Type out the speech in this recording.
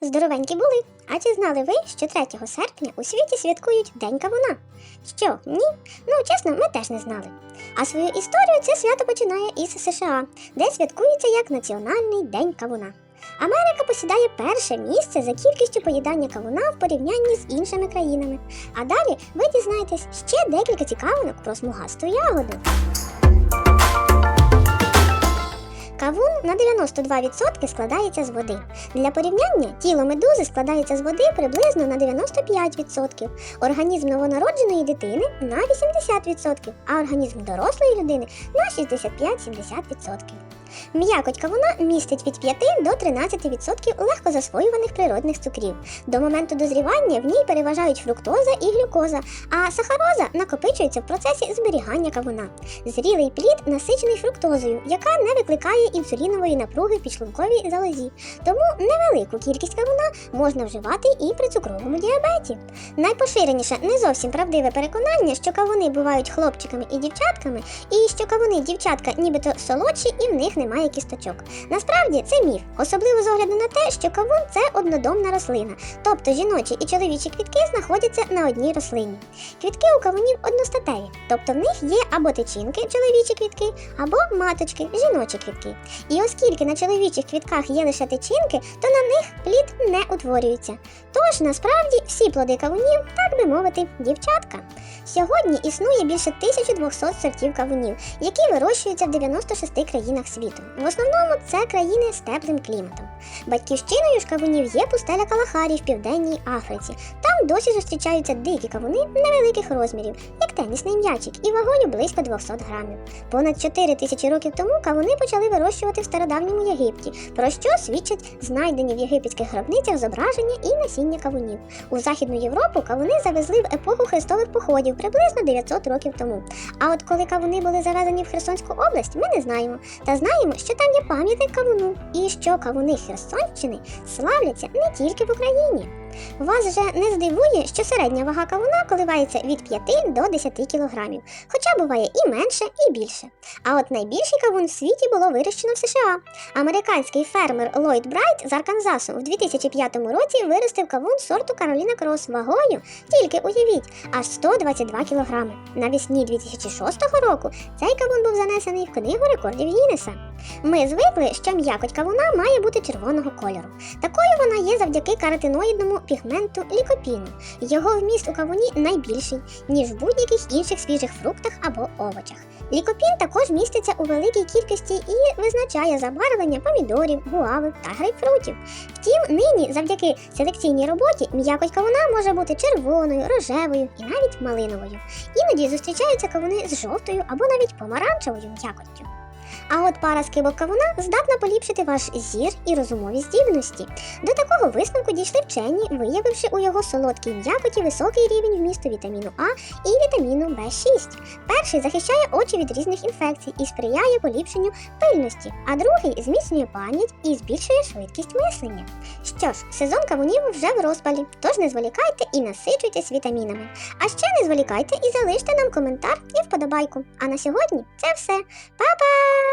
Здоровенькі були. А чи знали ви, що 3 серпня у світі святкують День Кавуна? Що, ні? Ну, чесно, ми теж не знали. А свою історію це свято починає із США, де святкується як Національний день кавуна. Америка посідає перше місце за кількістю поїдання кавуна в порівнянні з іншими країнами. А далі ви дізнаєтесь ще декілька цікавинок про смугасту ягоду. Кавун на 92% складається з води. Для порівняння тіло медузи складається з води приблизно на 95%, організм новонародженої дитини на 80%, а організм дорослої людини на 65-70%. М'якоть кавуна містить від 5 до 13% легкозасвоюваних природних цукрів. До моменту дозрівання в ній переважають фруктоза і глюкоза, а сахароза накопичується в процесі зберігання кавуна. Зрілий плід насичений фруктозою, яка не викликає інсулінової напруги в підшлунковій залозі. Тому невелику кількість кавуна можна вживати і при цукровому діабеті. Найпоширеніше не зовсім правдиве переконання, що кавуни бувають хлопчиками і дівчатками, і що кавуни дівчатка нібито солодші і в них немає кісточок. Насправді це міф, особливо з огляду на те, що кавун це однодомна рослина, тобто жіночі і чоловічі квітки знаходяться на одній рослині. Квітки у кавунів одностатеві, тобто в них є або тичинки, чоловічі квітки, або маточки, жіночі квітки. І оскільки на чоловічих квітках є лише тичинки, то на них плід не утворюється. Тож насправді всі плоди кавунів, так би мовити, дівчатка. Сьогодні існує більше 1200 сортів кавунів, які вирощуються в 96 країнах світу. В основному це країни з теплим кліматом. Батьківщиною ж кавунів є пустеля Калахарі в південній Африці. Там досі зустрічаються дикі кавуни невеликих розмірів, як тенісний м'ячик, і вагою близько 200 грамів. Понад 4 тисячі років тому кавуни почали вирощувати в стародавньому Єгипті, про що свідчать знайдені в єгипетських гробницях зображення і насіння кавунів. У Західну Європу кавуни завезли в епоху хрестових походів приблизно 900 років тому. А от коли кавуни були завезені в Херсонську область, ми не знаємо. Та знаємо, що там є пам'ятник кавуну, і що кавуни Херсонщини славляться не тільки в Україні. Вас же не здивує, що середня вага кавуна коливається від 5 до 10 кілограмів, хоча буває і менше, і більше. А от найбільший кавун в світі було вирощено в США. Американський фермер Ллойд Брайт з Арканзасу в 2005 році виростив кавун сорту Кароліна Крос вагою, тільки уявіть, аж 122 кілограми. Навесні 2006 року цей кавун був занесений в книгу рекордів Гіннеса. Ми звикли, що м'якоть кавуна має бути червоного кольору. Такою вона є завдяки каротиноїдному пігменту лікопіну. Його вміст у кавуні найбільший, ніж в будь-яких інших свіжих фруктах або овочах. Лікопін також міститься у великій кількості і визначає забарвлення помідорів, гуави та грейпфрутів. Втім, нині, завдяки селекційній роботі, м'якоть кавуна може бути червоною, рожевою і навіть малиновою. Іноді зустрічаються кавуни з жовтою або навіть помаранчевою м'якоттю. А от пара скибок кавуна здатна поліпшити ваш зір і розумові здібності. До такого висновку дійшли вчені, виявивши у його солодкій м'якоті високий рівень вмісту вітаміну А і вітаміну В6. Перший захищає очі від різних інфекцій і сприяє поліпшенню пильності, а другий зміцнює пам'ять і збільшує швидкість мислення. Що ж, сезон кавунів вже в розпалі, тож не зволікайте і насичуйтесь вітамінами. А ще не зволікайте і залиште нам коментар і вподобайку. А на сьогодні це все. Па-па!